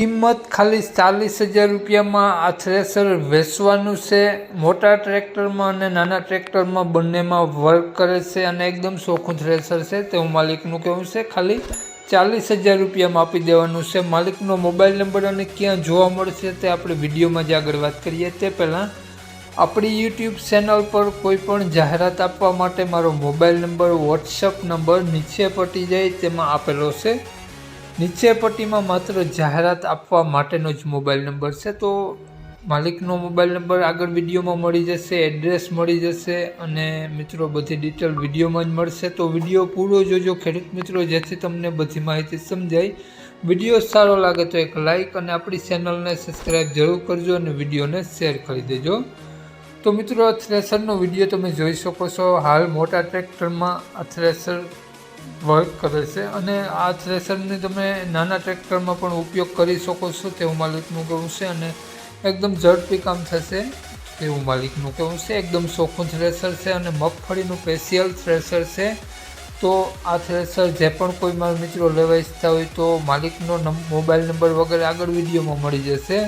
કિંમત ખાલી ચાલીસ હજાર રૂપિયામાં આ થ્રેસર વેચવાનું છે. મોટા ટ્રેક્ટરમાં અને નાના ટ્રેક્ટરમાં બંનેમાં વર્ક કરે છે અને એકદમ ચોખ્ખું થ્રેસર છે. તેવું માલિકનું કહેવું છે, ખાલી ચાલીસ હજાર રૂપિયામાં આપી દેવાનું છે. માલિકનો મોબાઈલ નંબર અને ક્યાં જોવા મળશે તે આપણે વિડીયોમાં જ આગળ વાત કરીએ. તે પહેલાં આપણી યુટ્યુબ ચેનલ પર કોઈ પણ જાહેરાત આપવા માટે મારો મોબાઈલ નંબર વોટ્સઅપ નંબર નીચે પટી જાય, તેમાં આપેલો છે. નીચે પટ્ટીમાં માત્ર જાહેરાત આપવા માટેનો જ મોબાઈલ નંબર છે, તો માલિકનો મોબાઈલ નંબર આગળ વિડીયોમાં મળી જશે, એડ્રેસ મળી જશે અને મિત્રો બધી ડિટેલ વિડીયોમાં જ મળશે. તો વીડિયો પૂરો જોજો ખેડૂત મિત્રો, જેથી તમને બધી માહિતી સમજાય. વીડિયો સારો લાગે તો એક લાઈક અને આપણી ચેનલને સબસ્ક્રાઈબ જરૂર કરજો અને વિડીયોને શેર કરી દેજો. તો મિત્રો થ્રેસરનો વીડિયો તમે જોઈ શકો છો. હાલ મોટા ટ્રેક્ટરમાં આ થ્રેસર વર્ક કરે છે. અને આ થ્રેસરને તમે નાના ટ્રેક્ટરમાં પણ ઉપયોગ કરી શકો છો તેવું માલિકનું કહેવું છે અને એકદમ ઝડપી કામ થશે તેવું માલિકનું કહેવું છે. એકદમ ચોખ્ખું થ્રેસર છે અને મગફળીનું સ્પેશિયલ થ્રેસર છે. તો આ થ્રેસર જે પણ કોઈ મારા મિત્રો લેવા ઈચ્છતા હોય તો માલિકનો મોબાઈલ નંબર વગેરે આગળ વિડીયોમાં મળી જશે.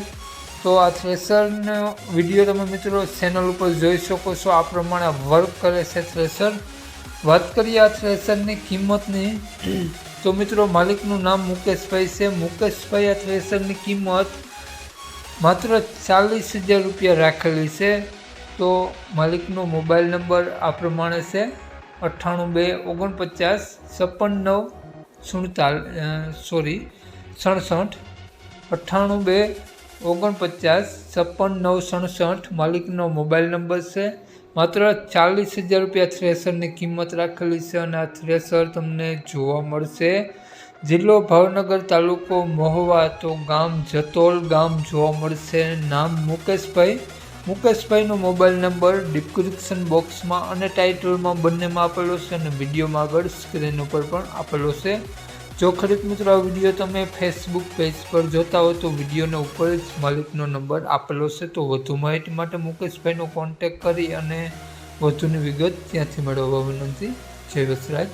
તો આ થ્રેસરનો વીડિયો તમે મિત્રો ચેનલ ઉપર જોઈ શકો છો. આ પ્રમાણે વર્ક કરે છે થ્રેસર વાત કરીએ આ થ્રેસરની કિંમતની. તો મિત્રો, માલિકનું નામ મુકેશભાઈ છે. મુકેશભાઈ આ થ્રેસરની કિંમત માત્ર ચાલીસ હજાર રૂપિયા રાખેલી છે. તો માલિકનો મોબાઈલ નંબર આ પ્રમાણે છે. અઠ્ઠાણું બે ઓગણપચાસ છપ્પન નવ સુડતાલ સોરી, સડસઠ. અઠ્ઠાણું બે ઓગણપચાસ, છપ્પન નવ સડસઠ માલિકનો મોબાઈલ નંબર છે. માત્ર ચાલીસ હજાર રૂપિયા થ્રેસરની કિંમત રાખેલી છે અને આ થ્રેસર તમને જોવા મળશે. જિલ્લો ભાવનગર તાલુકો મહુવા, તો ગામ જતોલ, ગામ જોવા મળશે. નામ મુકેશભાઈ. મુકેશભાઈનો મોબાઈલ નંબર ડિસ્ક્રિપ્શન બોક્સમાં અને ટાઇટલમાં બંનેમાં આપેલો છે અને વિડીયોમાં આગળ સ્ક્રીન ઉપર પણ આપેલો છે. જો ખરીદ મિત્રો આ વીડિયો તમે ફેસબુક પેજ પર જોતા હો તો વિડીયોના ઉપર જ માલિકનો નંબર આપેલો છે. તો વધુ માહિતી માટે મુકેશભાઈનો કોન્ટેક કરી અને વધુની વિગત ત્યાંથી મેળવવા વિનંતી. જય વસરાજ.